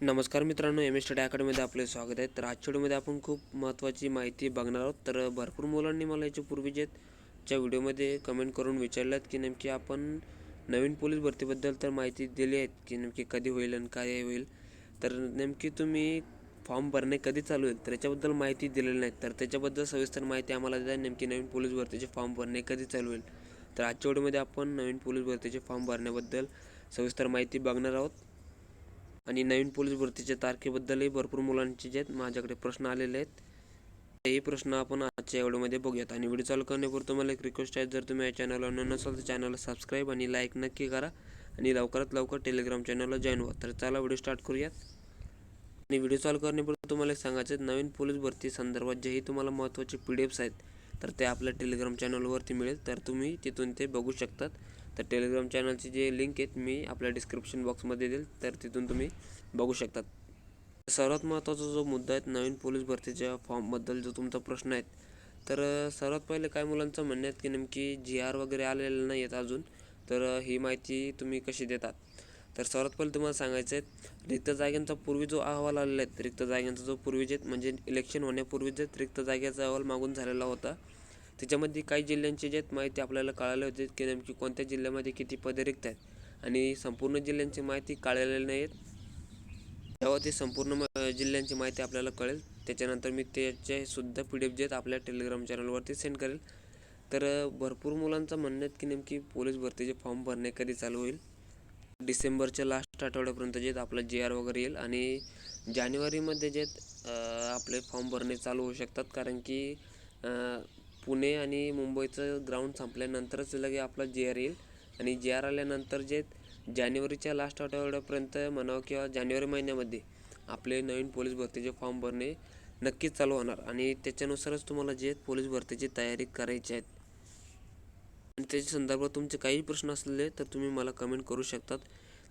नमस्कार मित्रांनो M S study अकॅडमीमध्ये आपले स्वागत आहे. तर आजच्या व्हिडिओमध्ये आपण खूप महत्त्वाची माहिती बघणार आहोत. तर भरपूर मुलांनी मला याच्या पूर्वी जे ज्या व्हिडिओमध्ये कमेंट करून विचारल्यात की नेमकी आपण नवीन पोलीस भरतीबद्दल तर माहिती दिली आहेत की नेमकी कधी होईल आणि काय होईल. तर नेमकी तुम्ही फॉर्म भरणे कधी चालू होईल तर याच्याबद्दल माहिती दिलेली नाही. तर त्याच्याबद्दल सविस्तर माहिती आम्हाला द्या नेमकी नवीन पोलीस भरतीचे फॉर्म भरणे कधी चालू होईल. तर आजच्या व्हिडिओमध्ये आपण नवीन पोलीस भरतीचे फॉर्म भरण्याबद्दल सविस्तर माहिती बघणार आहोत. आणि नवीन पोलीस भरतीच्या तारखेबद्दलही भरपूर मुलांचे जे आहेत माझ्याकडे प्रश्न आलेले आहेत. तेही प्रश्न आपण आजच्या व्हिडिओमध्ये बघूयात. आणि व्हिडिओ चालू करण्यापूर्वी तुम्हाला एक रिक्वेस्ट आहे जर तुम्ही या चॅनलला न नसाल तर चॅनलला सबस्क्राईब आणि लाईक नक्की करा. आणि लवकरात लवकर टेलिग्राम चॅनलला जॉईन व्हा. तर चला व्हिडिओ स्टार्ट करूयात. आणि व्हिडिओ चालू करण्यापूर्वी तुम्हाला एक सांगायचं नवीन पोलीस भरती संदर्भात जेही तुम्हाला महत्त्वाचे पी डी एफ्स आहेत तर ते आपल्या टेलिग्राम चॅनलवरती मिळेल. तर तुम्ही तिथून ते बघू शकतात. तर टेलिग्राम चॅनलची जे लिंक आहेत मी आपल्या डिस्क्रिप्शन बॉक्समध्ये देईल. तर तिथून तुम्ही बघू शकतात. सर्वात महत्त्वाचा जो मुद्दा आहे नवीन पोलीस भरतीच्या फॉर्मबद्दल जो तुमचा प्रश्न आहे तर सर्वात पहिले काय मुलांचं म्हणणं आहे की नेमकी जी आर वगैरे आलेलं नाही आहेत अजून. तर ही माहिती तुम्ही कशी देतात? तर सर्वात पहिले तुम्हाला सांगायचं आहे रिक्त जागांचा पूर्वी जो अहवाल आलेला आहे रिक्त जागांचा जो पूर्वी जे म्हणजे इलेक्शन होण्यापूर्वी जे रिक्त जागेचा अहवाल मागून झालेला होता त्याच्यामध्ये काही जिल्ह्यांची जे माहिती आपल्याला कळाले होती की नेमकी कोणत्या जिल्ह्यामध्ये किती पदे रिक्त आहेत. आणि संपूर्ण जिल्ह्यांची माहिती कळलेली नाही आहेत तेव्हा ते संपूर्ण म- जिल्ह्यांची माहिती आपल्याला कळेल त्याच्यानंतर मी त्याचे सुद्धा पी डी एफ जे आहेत आपल्या टेलिग्राम चॅनलवरती सेंड करेल. तर भरपूर मुलांचं म्हणणं आहे की नेमकी पोलीस भरतीचे फॉर्म भरणे कधी चालू होईल. डिसेंबरच्या लास्ट आठवड्यापर्यंत जे आपलं आपला आर वगैरे येईल आणि जानेवारीमध्ये जे आपले फॉर्म भरणे चालू होऊ शकतात. कारण की पुणे आणि मुंबईचं ग्राउंड संपल्यानंतरच लगे आपला जे आर येईल. आणि जे आर आल्यानंतर जे जानेवारीच्या लास्ट आठवड्यापर्यंत म्हणावं किंवा जानेवारी महिन्यामध्ये आपले नवीन पोलीस भरतीचे फॉर्म भरणे नक्कीच चालू होणार. आणि त्याच्यानुसारच तुम्हाला जे पोलीस भरतीची तयारी करायची आहेत आणि त्याच्या संदर्भात तुमचे काही प्रश्न असलेले तर तुम्ही मला कमेंट करू शकतात.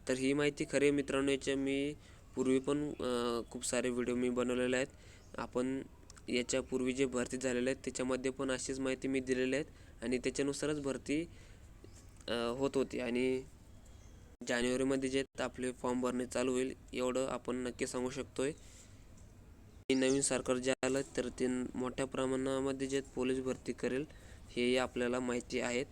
तर ही माहिती खरी मित्रांनो याच्या मी पूर्वी पण खूप सारे व्हिडिओ मी बनवलेले आहेत. आपण याच्यापूर्वी जे भरती झालेले आहेत त्याच्यामध्ये पण अशीच माहिती मी दिलेली आहेत आणि त्याच्यानुसारच भरती होत होती. आणि जानेवारीमध्ये जे आपले फॉर्म भरणे चालू होईल एवढं आपण नक्की सांगू शकतो आहे नवीन सरकार जे आलं तर ते मोठ्या प्रमाणामध्ये जे पोलीस भरती करेल. हेही आपल्याला माहिती आहेत.